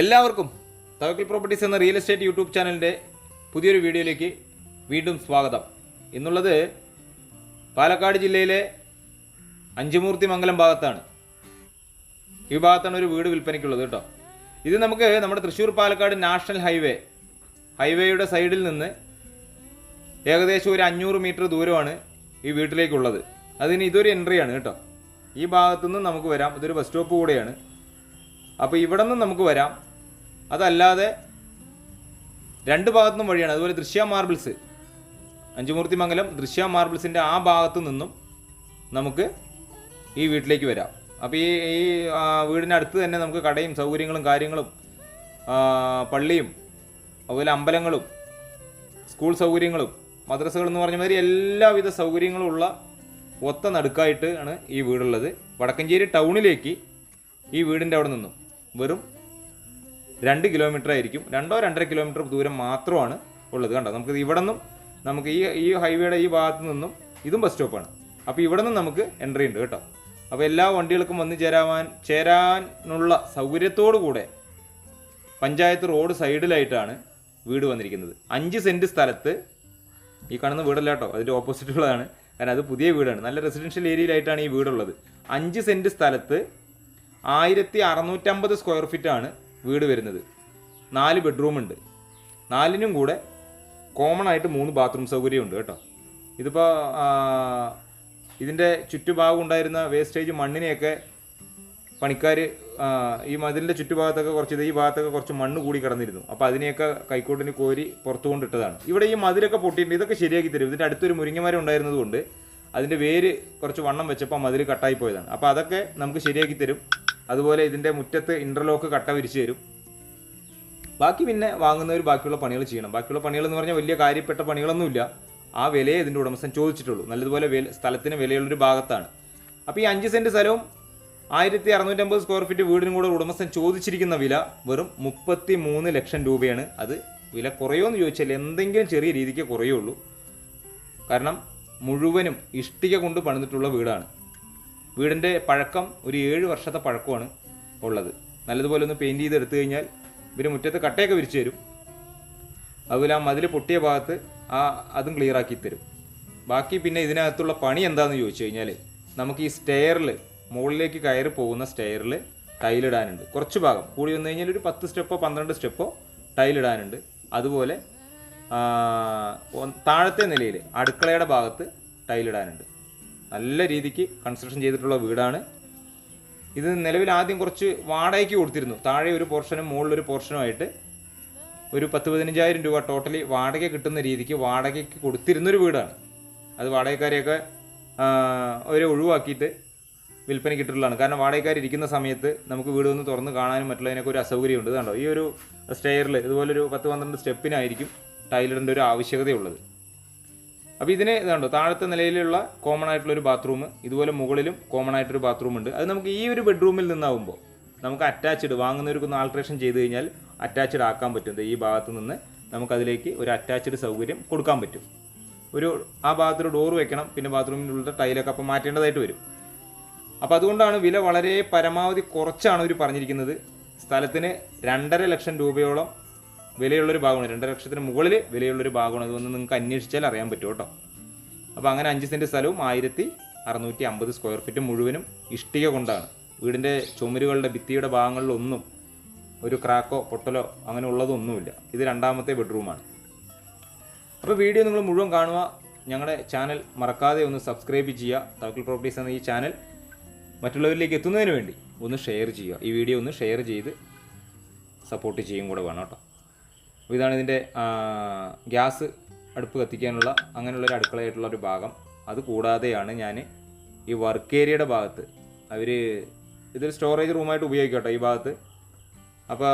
എല്ലാവർക്കും തവക്കൽ പ്രോപ്പർട്ടീസ് എന്ന real estate YouTube ചാനലിന്റെ പുതിയൊരു വീഡിയോയിലേക്ക് വീണ്ടും സ്വാഗതം. ഇന്നുള്ളത് പാലക്കാട് ജില്ലയിലെ അഞ്ചുമൂർത്തി മംഗലം ഭാഗത്താണ്. ഈ ഭാഗത്താണ് ഒരു വീട് വിൽപ്പനയ്ക്കുള്ളത് കേട്ടോ. ഇത് നമുക്ക് നമ്മുടെ തൃശ്ശൂർ പാലക്കാട് നാഷണൽ ഹൈവേ ഹൈവേയുടെ സൈഡിൽ നിന്ന് ഏകദേശം ഒരു അഞ്ഞൂറ് മീറ്റർ ദൂരമാണ് ഈ വീട്ടിലേക്കുള്ളത്. അതിന് ഇതൊരു എൻട്രിയാണ് കേട്ടോ. ഈ ഭാഗത്തുനിന്ന് നമുക്ക് വരാം. ഇതൊരു ബസ് സ്റ്റോപ്പ് കൂടെയാണ്. അപ്പോൾ ഇവിടെ നിന്ന് നമുക്ക് വരാം. അതല്ലാതെ രണ്ട് ഭാഗത്തുനിന്നും വഴിയാണ്. അതുപോലെ ദൃശ്യ മാർബിൾസ് അഞ്ചുമൂർത്തി മംഗലം ദൃശ്യ മാർബിൾസിന്റെ ആ ഭാഗത്തു നിന്നും നമുക്ക് ഈ വീട്ടിലേക്ക് വരാം. അപ്പോൾ ഈ ഈ വീടിനടുത്ത് തന്നെ നമുക്ക് കടയും സൗകര്യങ്ങളും കാര്യങ്ങളും പള്ളിയും അതുപോലെ അമ്പലങ്ങളും സ്കൂൾ സൗകര്യങ്ങളും മദ്രസകൾ എന്ന് പറഞ്ഞ മാതിരി എല്ലാവിധ സൗകര്യങ്ങളും ഉള്ള ഒത്ത നടുക്കായിട്ട് ആണ് ഈ വീടുള്ളത്. വടക്കഞ്ചേരി ടൗണിലേക്ക് ഈ വീടിന്റെ അവിടെ നിന്നും. വെറും രണ്ട് കിലോമീറ്റർ ആയിരിക്കും രണ്ടോ രണ്ടര കിലോമീറ്റർ ദൂരം മാത്രമാണ് ഉള്ളത്. കണ്ടോ? നമുക്ക് ഇവിടെ നിന്നും നമുക്ക് ഈ ഈ ഹൈവേയുടെ ഈ ഭാഗത്ത് നിന്നും ഇതും ബസ് സ്റ്റോപ്പാണ് അപ്പോൾ ഇവിടെ നിന്നും നമുക്ക് എൻട്രി ഉണ്ട് കേട്ടോ. അപ്പോൾ എല്ലാ വണ്ടികൾക്കും വന്ന് ചേരാവാൻ ചേരാനുള്ള സൗകര്യത്തോടു കൂടെ പഞ്ചായത്ത് റോഡ് സൈഡിലായിട്ടാണ് വീട് വന്നിരിക്കുന്നത്. അഞ്ച് സെന്റ് സ്ഥലത്ത് ഈ കാണുന്ന വീടല്ല കേട്ടോ. അതിന്റെ ഓപ്പോസിറ്റുള്ളതാണ് കാരണം അത് പുതിയ വീടാണ്. നല്ല റെസിഡൻഷ്യൽ ഏരിയയിലായിട്ടാണ് ഈ വീടുള്ളത്. അഞ്ച് സെന്റ് സ്ഥലത്ത് ആയിരത്തി അറുന്നൂറ്റമ്പത് സ്ക്വയർ ഫീറ്റാണ് വീട് വരുന്നത്. നാല് ബെഡ്റൂം ഉണ്ട്. നാലിനും കൂടെ കോമൺ ആയിട്ട് മൂന്ന് ബാത്റൂം സൗകര്യമുണ്ട് കേട്ടോ. ഇതിപ്പോൾ ഇതിന്റെ ചുറ്റുഭാഗം ഉണ്ടായിരുന്ന വേസ്റ്റേജ് മണ്ണിനെയൊക്കെ പണിക്കാർ ഈ മതിലിന്റെ ചുറ്റുഭാഗത്തൊക്കെ കുറച്ച് ഈ ഭാഗത്തൊക്കെ കുറച്ച് മണ്ണ് കൂടി കിടന്നിരുന്നു. അപ്പോൾ അതിനെയൊക്കെ കൈക്കോട്ടിന് കോരി പുറത്തു കൊണ്ടിട്ടതാണ് ഇവിടെ ഈ മതിലൊക്കെ പൊട്ടിയിട്ടുണ്ട്. ഇതൊക്കെ ശരിയാക്കി തരും. ഇതിന്റെ അടുത്തൊരു മുരിങ്ങമരം ഉണ്ടായിരുന്നതുകൊണ്ട് അതിന്റെ വേര് കുറച്ച് വണ്ണം വെച്ചപ്പോൾ മതിൽ കട്ടായി പോയതാണ്. അപ്പോൾ അതൊക്കെ നമുക്ക് ശരിയാക്കി തരും. അതുപോലെ ഇതിന്റെ മുറ്റത്ത് ഇന്റർലോക്ക് കട്ട വിരിച്ചു തരും. ബാക്കി പിന്നെ വാങ്ങുന്നവർ ബാക്കിയുള്ള പണികൾ ചെയ്യണം. ബാക്കിയുള്ള പണികൾ എന്ന് പറഞ്ഞാൽ വലിയ കാര്യപ്പെട്ട പണികളൊന്നുമില്ല. ആ വിലയെ ഇതിന്റെ ഉടമസ്ഥൻ ചോദിച്ചിട്ടുള്ളൂ. നല്ലതുപോലെ വില സ്ഥലത്തിന് വിലയുള്ളൊരു ഭാഗത്താണ്. അപ്പോൾ ഈ അഞ്ച് സെന്റ് സ്ഥലവും ആയിരത്തി അറുന്നൂറ്റമ്പത് സ്ക്വയർ ഫീറ്റ് വീടിനും കൂടെ ഉടമസ്ഥൻ ചോദിച്ചിരിക്കുന്ന വില വെറും മുപ്പത്തി മൂന്ന് ലക്ഷം രൂപയാണ്. അത് വില കുറയുമെന്ന് ചോദിച്ചാൽ എന്തെങ്കിലും ചെറിയ രീതിക്ക് കുറയുള്ളൂ. കാരണം മുഴുവനും ഇഷ്ടിക കൊണ്ട് പണിതിട്ടുള്ള വീടാണ്. വീടിന്റെ പഴക്കം ഒരു ഏഴ് വർഷത്തെ പഴക്കമാണ് ഉള്ളത്. നല്ലതുപോലെ ഒന്ന് പെയിന്റ് ചെയ്ത് എടുത്തു കഴിഞ്ഞാൽ ഇവർ മുറ്റത്ത് കട്ടയൊക്കെ വിരിച്ചു തരും. അതുപോലെ ആ മതിൽ പൊട്ടിയ ഭാഗത്ത് ആ അതും ക്ലിയർ ആക്കി തരും. ബാക്കി പിന്നെ ഇതിനകത്തുള്ള പണി എന്താണെന്ന് ചോദിച്ചു കഴിഞ്ഞാൽ നമുക്ക് ഈ സ്റ്റെയറിൽ മുകളിലേക്ക് കയറി പോകുന്ന സ്റ്റെയറിൽ ടൈലിടാനുണ്ട് കുറച്ച് ഭാഗം. കൂടി വന്നു കഴിഞ്ഞാൽ ഒരു പത്ത് സ്റ്റെപ്പോ പന്ത്രണ്ട് സ്റ്റെപ്പോ ടൈലിടാനുണ്ട് അതുപോലെ താഴത്തെ നിലയിൽ അടുക്കളയുടെ ഭാഗത്ത് ടൈലിടാനുണ്ട് നല്ല രീതിക്ക് കൺസ്ട്രക്ഷൻ ചെയ്തിട്ടുള്ള വീടാണ്. ഇത് നിലവിൽ ആദ്യം കുറച്ച് വാടകയ്ക്ക് കൊടുത്തിരുന്നു. താഴെ ഒരു പോർഷനും മുകളിലൊരു പോർഷനുമായിട്ട് ഒരു പത്ത് പതിനഞ്ചായിരം രൂപ ടോട്ടലി വാടക കിട്ടുന്ന രീതിക്ക് വാടകയ്ക്ക് കൊടുത്തിരുന്നൊരു വീടാണ്. അത് വാടകക്കാരെയൊക്കെ അവരെ ഒഴിവാക്കിയിട്ട് വിൽപ്പനയ്ക്ക് ഇട്ടിട്ടുള്ളതാണ്. കാരണം വാടകക്കാർ ഇരിക്കുന്ന സമയത്ത് നമുക്ക് വീട് ഒന്ന് തുറന്ന് കാണാനും മറ്റുള്ളതിനൊക്കെ ഒരു അസൗകര്യമുണ്ട്. കണ്ടോ? ഈ ഒരു സ്റ്റെയറിൽ ഇതുപോലൊരു പത്ത് പന്ത്രണ്ട് സ്റ്റെപ്പിനായിരിക്കും ടൈലിടേണ്ട ഒരു ആവശ്യകതയുള്ളത്. അപ്പോൾ ഇതിന് ഇതുണ്ടോ താഴത്തെ നിലയിലുള്ള കോമൺ ആയിട്ടുള്ള ഒരു ബാത്റൂം ഇതുപോലെ മുകളിലും കോമൺ ആയിട്ടൊരു ബാത്റൂം ഉണ്ട്. അത് നമുക്ക് ഈ ഒരു ബെഡ്റൂമിൽ നിന്നാവുമ്പോൾ നമുക്ക് അറ്റാച്ച്ഡ് വാങ്ങുന്നവർക്കൊന്ന് ആൾട്രേഷൻ ചെയ്ത് കഴിഞ്ഞാൽ അറ്റാച്ച്ഡ് ആക്കാൻ പറ്റും. ഈ ഭാഗത്ത് നിന്ന് നമുക്കതിലേക്ക് ഒരു അറ്റാച്ച്ഡ് സൗകര്യം കൊടുക്കാൻ പറ്റും. ഒരു ആ ഭാഗത്തൊരു ഡോർ വെക്കണം പിന്നെ ബാത്റൂമിന്റെ ഉള്ളിലെ ടൈലൊക്കെ അപ്പം മാറ്റേണ്ടതായിട്ട് വരും. അപ്പോൾ അതുകൊണ്ടാണ് വില വളരെ പരമാവധി കുറച്ചാണ് അവർ പറഞ്ഞിരിക്കുന്നത്. സ്ഥലത്തിന് രണ്ടര ലക്ഷം രൂപയോളം വിലയുള്ളൊരു ഭാഗമാണ്. രണ്ടര ലക്ഷത്തിന് മുകളിൽ വിലയുള്ളൊരു ഭാഗമാണ്. അതൊന്ന് നിങ്ങൾക്ക് അന്വേഷിച്ചാൽ അറിയാൻ പറ്റും കേട്ടോ. അപ്പോൾ അങ്ങനെ അഞ്ച് സെന്റ് സ്ഥലവും ആയിരത്തി അറുന്നൂറ്റി അമ്പത് സ്ക്വയർ ഫീറ്റ് മുഴുവനും ഇഷ്ടിക കൊണ്ടാണ്. വീടിന്റെ ചുമരുകളുടെ ഭിത്തിയുടെ ഭാഗങ്ങളിലൊന്നും ഒരു ക്രാക്കോ പൊട്ടലോ അങ്ങനെ ഉള്ളതൊന്നുമില്ല. ഇത് രണ്ടാമത്തെ ബെഡ്റൂമാണ് അപ്പോൾ വീഡിയോ നിങ്ങൾ മുഴുവൻ കാണുക. ഞങ്ങളുടെ ചാനൽ മറക്കാതെ ഒന്ന് സബ്സ്ക്രൈബ് ചെയ്യുക. തവക്കൽ പ്രോപ്പർട്ടീസ് എന്ന ഈ ചാനൽ മറ്റുള്ളവരിലേക്ക് എത്തുന്നതിന് വേണ്ടി ഒന്ന് ഷെയർ ചെയ്യുക. ഈ വീഡിയോ ഒന്ന് ഷെയർ ചെയ്ത് സപ്പോർട്ട് ചെയ്യും കൂടെ വേണം കേട്ടോ. അപ്പോൾ ഇതാണ് ഇതിന്റെ ഗ്യാസ് അടുപ്പ് കത്തിക്കാനുള്ള അങ്ങനെയുള്ളൊരു അടുക്കളയായിട്ടുള്ള ഒരു ഭാഗം. അത് കൂടാതെയാണ് ഞാൻ ഈ വർക്ക് ഏരിയയുടെ ഭാഗത്ത് അവർ ഇതൊരു സ്റ്റോറേജ് റൂമായിട്ട് ഉപയോഗിക്കട്ടോ ഈ ഭാഗത്ത്. അപ്പോൾ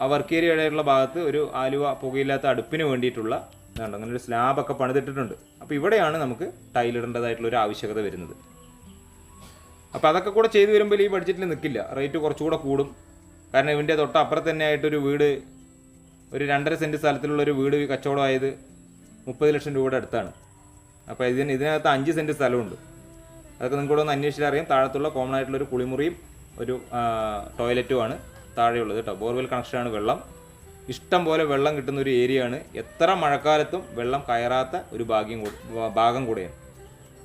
ആ വർക്ക് ഏരിയയുടെ ഭാഗത്ത് ഒരു ആലുവ പുകയില്ലാത്ത അടുപ്പിന് വേണ്ടിയിട്ടുള്ള ഇതുണ്ട്. അങ്ങനെ ഒരു സ്ലാബൊക്കെ പണിതിട്ടിട്ടുണ്ട്. അപ്പോൾ ഇവിടെയാണ് നമുക്ക് ടൈലിടേണ്ടതായിട്ടുള്ള ഒരു ആവശ്യകത വരുന്നത്. അപ്പോൾ അതൊക്കെ കൂടെ ചെയ്തു വരുമ്പോൾ ഈ ബഡ്ജറ്റിൽ നിൽക്കില്ല. റേറ്റ് കുറച്ചുകൂടെ കൂടും. കാരണം ഇവന്റെ തൊട്ടപ്പുറത്ത് തന്നെ ആയിട്ടൊരു വീട് ഒരു രണ്ടര സെന്റ് സ്ഥലത്തിലുള്ള ഒരു വീട് കച്ചവടമായത് മുപ്പത് ലക്ഷം രൂപയുടെ അടുത്താണ്. അപ്പോൾ ഇതിന് ഇതിനകത്ത് അഞ്ച് സെന്റ് സ്ഥലമുണ്ട്. അതൊക്കെ നിങ്ങളോട് ഒന്ന് അന്വേഷിച്ചാൽ അറിയാം. താഴത്തുള്ള കോമൺ ആയിട്ടുള്ള ഒരു കുളിമുറിയും ഒരു ടോയ്ലറ്റുമാണ് താഴെയുള്ളത് കേട്ടോ. ബോർവെൽ കണക്ഷനാണ് വെള്ളം. ഇഷ്ടം പോലെ വെള്ളം കിട്ടുന്ന ഒരു ഏരിയയാണ് എത്ര മഴക്കാലത്തും വെള്ളം കയറാത്ത ഒരു ഭാഗ്യം ഭാഗം കൂടെയാണ്.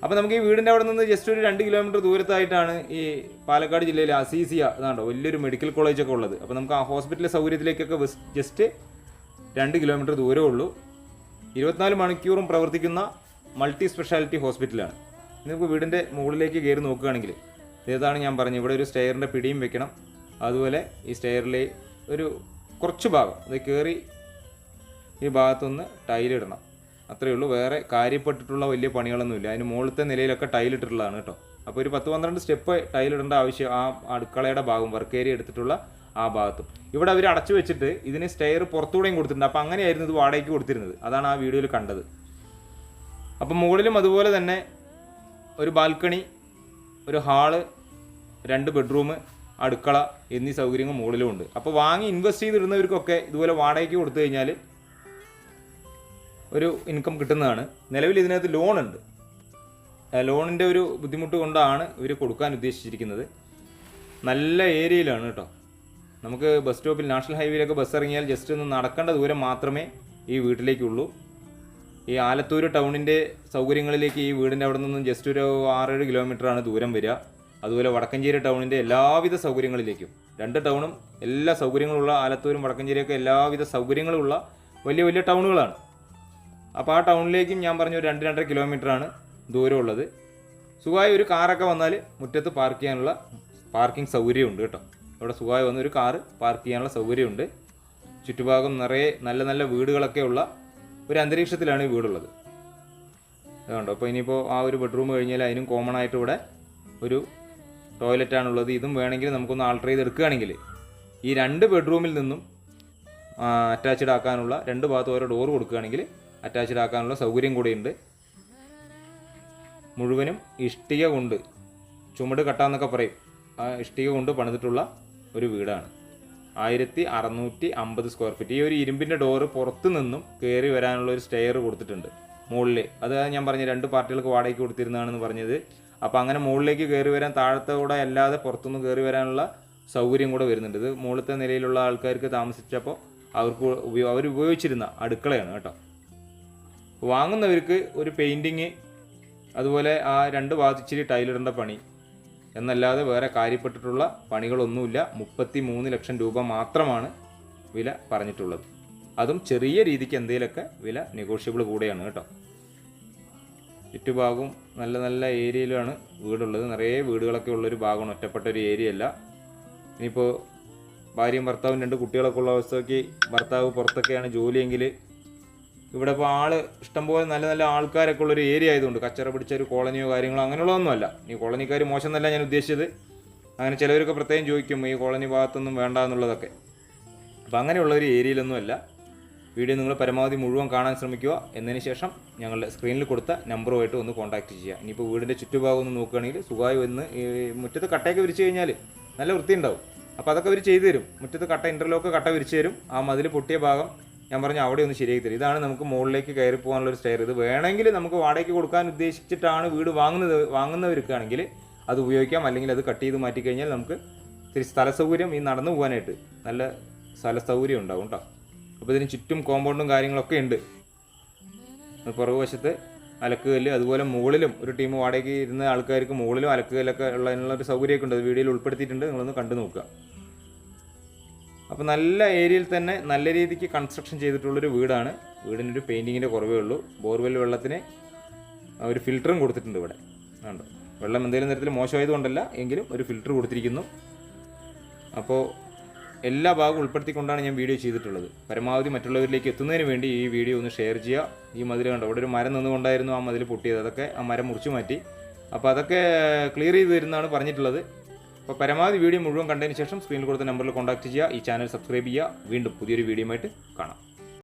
അപ്പോൾ നമുക്ക് ഈ വീടിന്റെ അവിടെ നിന്ന് ജസ്റ്റ് ഒരു രണ്ട് കിലോമീറ്റർ ദൂരത്തായിട്ടാണ് ഈ പാലക്കാട് ജില്ലയിലെ അസീസിയ എന്നാണ്ടോ വലിയൊരു മെഡിക്കൽ കോളേജൊക്കെ ഉള്ളത്. അപ്പോൾ നമുക്ക് ആ ഹോസ്പിറ്റൽ സൗകര്യത്തിലേക്കൊക്കെ ജസ്റ്റ് രണ്ട് കിലോമീറ്റർ ദൂരമേ ഉള്ളൂ. ഇരുപത്തിനാല് മണിക്കൂറും പ്രവർത്തിക്കുന്ന മൾട്ടി സ്പെഷ്യാലിറ്റി ഹോസ്പിറ്റലാണ് നിങ്ങൾക്ക് വീടിന്റെ മുകളിലേക്ക് കയറി നോക്കുകയാണെങ്കിൽ ഇതാണ് ഞാൻ പറഞ്ഞത്. ഇവിടെ ഒരു സ്റ്റെയറിന്റെ പിടിയും വെക്കണം. അതുപോലെ ഈ സ്റ്റെയറിലെ ഒരു കുറച്ച് ഭാഗം അത് കയറി ഈ ഭാഗത്തുനിന്ന് ടൈലിടണം അത്രയേ ഉള്ളൂ. വേറെ കാര്യപ്പെട്ടിട്ടുള്ള വലിയ പണികളൊന്നുമില്ല അതിന് മുകളിലത്തെ നിലയിലൊക്കെ ടൈലിട്ടിട്ടുള്ളതാണ് കേട്ടോ. അപ്പോൾ ഒരു പത്ത് പന്ത്രണ്ട് സ്റ്റെപ്പ് ടൈലിടേണ്ട ആവശ്യം ആ അടുക്കളയുടെ ഭാഗം വർക്ക് ഏരിയ എടുത്തിട്ടുള്ള ആ ഭാഗത്തും. ഇവിടെ അവർ അടച്ചു വെച്ചിട്ട് ഇതിന് സ്റ്റെയർ പുറത്തുകൂടെയും കൊടുത്തിട്ടുണ്ട്. അപ്പോൾ അങ്ങനെയായിരുന്നു ഇത് വാടകയ്ക്ക് കൊടുത്തിരുന്നത്. അതാണ് ആ വീഡിയോയിൽ കണ്ടത്. അപ്പം മുകളിലും അതുപോലെ തന്നെ ഒരു ബാൽക്കണി ഒരു ഹാൾ രണ്ട് ബെഡ്റൂം അടുക്കള എന്നീ സൗകര്യങ്ങൾ മുകളിലും ഉണ്ട് അപ്പോൾ വാങ്ങി ഇൻവെസ്റ്റ് ചെയ്തിടുന്നവർക്കൊക്കെ ഇതുപോലെ വാടകയ്ക്ക് കൊടുത്തു കഴിഞ്ഞാൽ ഒരു ഇൻകം കിട്ടുന്നതാണ്. നിലവിൽ ഇതിനകത്ത് ലോൺ ഉണ്ട് ലോണിന്റെ ഒരു ബുദ്ധിമുട്ട് കൊണ്ടാണ് ഇവർ കൊടുക്കാൻ ഉദ്ദേശിച്ചിരിക്കുന്നത്. നല്ല ഏരിയയിലാണ് കേട്ടോ. നമുക്ക് ബസ് സ്റ്റോപ്പിൽ നാഷണൽ ഹൈവേയിലൊക്കെ ബസ് ഇറങ്ങിയാൽ ജസ്റ്റ് ഒന്ന് നടക്കേണ്ട ദൂരം മാത്രമേ ഈ വീട്ടിലേക്കുള്ളൂ. ഈ ആലത്തൂർ ടൗണിന്റെ സൗകര്യങ്ങളിലേക്ക് ഈ വീടിന്റെ അവിടെ നിന്നും ജസ്റ്റ് ഒരു ആറേഴ് കിലോമീറ്ററാണ് ദൂരം വരിക. അതുപോലെ വടക്കഞ്ചേരി ടൗണിന്റെ എല്ലാവിധ സൗകര്യങ്ങളിലേക്കും. രണ്ട് ടൗണും എല്ലാ സൗകര്യങ്ങളുള്ള ആലത്തൂരും വടക്കഞ്ചേരിയൊക്കെ എല്ലാവിധ സൗകര്യങ്ങളുള്ള വലിയ വലിയ ടൗണുകളാണ്. അപ്പോൾ ആ ടൗണിലേക്കും ഞാൻ പറഞ്ഞ രണ്ട് രണ്ടര കിലോമീറ്ററാണ് ദൂരമുള്ളത്. സുഖമായി ഒരു കാറൊക്കെ വന്നാൽ മുറ്റത്ത് പാർക്ക് ചെയ്യാനുള്ള പാർക്കിംഗ് സൗകര്യമുണ്ട് കേട്ടോ. അവിടെ സുഖമായി വന്ന് ഒരു കാറ് പാർക്ക് ചെയ്യാനുള്ള സൗകര്യമുണ്ട്. ചുറ്റുഭാഗം നിറയെ നല്ല നല്ല വീടുകളൊക്കെ ഉള്ള ഒരു അന്തരീക്ഷത്തിലാണ് ഈ വീടുള്ളത്. അതുകൊണ്ട് അപ്പോൾ ഇനിയിപ്പോൾ ആ ഒരു ബെഡ്റൂം കഴിഞ്ഞാൽ അതിനും കോമൺ ആയിട്ട് ഇവിടെ ഒരു ടോയ്ലറ്റാണുള്ളത് ഇതും വേണമെങ്കിൽ നമുക്കൊന്ന് ആൾട്ടർ ചെയ്ത് എടുക്കുകയാണെങ്കിൽ ഈ രണ്ട് ബെഡ്റൂമിൽ നിന്നും അറ്റാച്ച്ഡ് ആക്കാനുള്ള രണ്ട് ഭാഗത്ത് ഓരോ ഡോർ കൊടുക്കുകയാണെങ്കിൽ അറ്റാച്ച്ഡ് ആക്കാനുള്ള സൗകര്യം കൂടെയുണ്ട്. മുഴുവനും ഇഷ്ടിക കൊണ്ട് ചുമട് കട്ടാന്നൊക്കെ പറയും. ആ ഇഷ്ടിക കൊണ്ട് പണിതിട്ടുള്ള ഒരു വീടാണ്. ആയിരത്തി അറുന്നൂറ്റി അമ്പത് സ്ക്വയർ ഫീറ്റ് ഈ ഒരു ഇരുമ്പിന്റെ ഡോറ് പുറത്തു നിന്നും കയറി വരാനുള്ള ഒരു സ്റ്റെയർ കൊടുത്തിട്ടുണ്ട് മുകളിൽ അത് ഞാൻ പറഞ്ഞ രണ്ട് പാർട്ടികൾക്ക് വാടകയ്ക്ക് കൊടുത്തിരുന്നതാണെന്ന് പറഞ്ഞത്. അപ്പോൾ അങ്ങനെ മുകളിലേക്ക് കയറി വരാൻ താഴത്തെ കൂടെ അല്ലാതെ പുറത്തുനിന്ന് കയറി വരാനുള്ള സൗകര്യം കൂടെ വരുന്നുണ്ട്. ഇത് മുകളിലത്തെ നിലയിലുള്ള ആൾക്കാർക്ക് താമസിച്ചപ്പോൾ അവർക്ക് ഉപയോ അവർ ഉപയോഗിച്ചിരുന്ന അടുക്കളയാണ് കേട്ടോ. വാങ്ങുന്നവർക്ക് ഒരു പെയിന്റിങ് അതുപോലെ ആ രണ്ട് ഭാഗത്ത് ഇച്ചിരി ടൈലിടേണ്ട പണി. എന്നല്ലാതെ വേറെ കാര്യപ്പെട്ടിട്ടുള്ള പണികളൊന്നുമില്ല. മുപ്പത്തി മൂന്ന് ലക്ഷം രൂപ മാത്രമാണ് വില പറഞ്ഞിട്ടുള്ളത്. അതും ചെറിയ രീതിക്ക് എന്തെങ്കിലുമൊക്കെ വില നെഗോഷ്യബിൾ കൂടെയാണ് കേട്ടോ. ചുറ്റുഭാഗവും നല്ല നല്ല ഏരിയയിലാണ് വീടുള്ളത്. നിറയെ വീടുകളൊക്കെ ഉള്ളൊരു ഭാഗമാണ്. ഒറ്റപ്പെട്ട ഒരു ഏരിയ അല്ല. ഇനിയിപ്പോൾ ഭാര്യയും ഭർത്താവും രണ്ട് കുട്ടികളൊക്കെ ഉള്ള അവസ്ഥയ്ക്ക് ഭർത്താവ് പുറത്തൊക്കെയാണ് ജോലിയെങ്കിൽ ഇവിടെ ഇപ്പോൾ ആൾ ഇഷ്ടംപോലെ നല്ല നല്ല ആൾക്കാരൊക്കെ ഉള്ളൊരു ഏരിയ ആയതുകൊണ്ട് കച്ചറ പിടിച്ച ഒരു കോളനിയോ കാര്യങ്ങളോ അങ്ങനെയുള്ളതൊന്നുമല്ല ഈ കോളനിക്കാർ മോശം എന്നല്ല ഞാൻ ഉദ്ദേശിച്ചത്. അങ്ങനെ ചിലവരൊക്കെ പ്രത്യേകം ചോദിക്കും ഈ കോളനി ഭാഗത്തൊന്നും വേണ്ട എന്നുള്ളതൊക്കെ. അപ്പോൾ അങ്ങനെയുള്ള ഒരു ഏരിയയിലൊന്നുമല്ല വീഡിയോ നിങ്ങൾ പരമാവധി മുഴുവൻ കാണാൻ ശ്രമിക്കുക. എന്നതിന് ശേഷം ഞങ്ങളുടെ സ്ക്രീനിൽ കൊടുത്ത നമ്പറുമായിട്ട് ഒന്ന് കോൺടാക്റ്റ് ചെയ്യുക. ഇനിയിപ്പോൾ വീടിന്റെ ചുറ്റുഭാഗം ഒന്ന് നോക്കുകയാണെങ്കിൽ സുഖമായി വന്ന് മുറ്റത്ത് കട്ടയൊക്കെ വിരിച്ചു കഴിഞ്ഞാൽ നല്ല വൃത്തി ഉണ്ടാവും അപ്പോൾ അതൊക്കെ അവർ ചെയ്തു തരും. മുറ്റത്ത് കട്ട ഇന്റർലോക്ക് കട്ട വിരിച്ചു തരും. ആ മതിൽ പൊട്ടിയ ഭാഗം ഞാൻ പറഞ്ഞു അവിടെ ഒന്ന് ശരിയാക്കി തരും. ഇതാണ് നമുക്ക് മുകളിലേക്ക് കയറി പോകാനുള്ള ഒരു സ്റ്റെയർ ഇത് വേണമെങ്കിൽ നമുക്ക് വാടകയ്ക്ക് കൊടുക്കാൻ ഉദ്ദേശിച്ചിട്ടാണ് വീട് വാങ്ങുന്നത് വാങ്ങുന്നവർക്കാണെങ്കിൽ അത് ഉപയോഗിക്കാം. അല്ലെങ്കിൽ അത് കട്ട് ചെയ്ത് മാറ്റി കഴിഞ്ഞാൽ നമുക്ക് ഇത്തിരി സ്ഥല സൗകര്യം ഈ നടന്നു പോകാനായിട്ട് നല്ല സ്ഥല സൗകര്യം ഉണ്ടാവും കേട്ടോ അപ്പോൾ ഇതിന് ചുറ്റും കോമ്പൗണ്ടും കാര്യങ്ങളൊക്കെ ഉണ്ട്. പുറകുവശത്ത് അലക്കുകല്ല് അതുപോലെ മുകളിലും ഒരു ടീം വാടകയ്ക്ക് ഇരുന്ന ആൾക്കാർക്ക് മുകളിലും അലക്കുകല്ലൊക്കെ ഉള്ളതിനുള്ള ഒരു സൗകര്യമൊക്കെ ഉണ്ട്. വീഡിയോയിൽ ഉൾപ്പെടുത്തിയിട്ടുണ്ട്. നിങ്ങളൊന്ന് കണ്ടു നോക്കുക. അപ്പോൾ നല്ല ഏരിയയിൽ തന്നെ നല്ല രീതിക്ക് കൺസ്ട്രക്ഷൻ ചെയ്തിട്ടുള്ളൊരു വീടാണ്. വീടിനൊരു പെയിന്റിങ്ങിന്റെ കുറവേ ഉള്ളൂ. ബോർവെൽ വെള്ളത്തിന് ഒരു ഫിൽറ്ററും കൊടുത്തിട്ടുണ്ട് ഇവിടെ. ഉണ്ട് വെള്ളം എന്തെങ്കിലും തരത്തിൽ മോശമായതുകൊണ്ടല്ല എങ്കിലും ഒരു ഫിൽറ്റർ കൊടുത്തിരിക്കുന്നു. അപ്പോൾ എല്ലാ ഭാഗവും ഉൾപ്പെടുത്തിക്കൊണ്ടാണ് ഞാൻ വീഡിയോ ചെയ്തിട്ടുള്ളത്. പരമാവധി മറ്റുള്ളവരിലേക്ക് എത്തുന്നതിന് വേണ്ടി ഈ വീഡിയോ ഒന്ന് ഷെയർ ചെയ്യുക. ഈ മതിൽ കണ്ടോ? അവിടെ ഒരു മരം നിന്നുകൊണ്ടായിരുന്നു ആ മതിൽ പൊട്ടിയത്. അതൊക്കെ ആ മരം മുറിച്ചു മാറ്റി. അപ്പോൾ അതൊക്കെ ക്ലിയർ ചെയ്ത് തരുന്നതാണ് പറഞ്ഞിട്ടുള്ളത്. അപ്പോൾ പരമാവധി വീഡിയോ മുഴുവൻ കണ്ടതിന് ശേഷം സ്ക്രീനിൽ കൊടുത്ത നമ്പറിൽ കോൺടാക്ട് ചെയ്യുക. ഈ ചാനൽ സബ്സ്ക്രൈബ് ചെയ്യുക. വീണ്ടും പുതിയൊരു വീഡിയോ ആയിട്ട് കാണാം.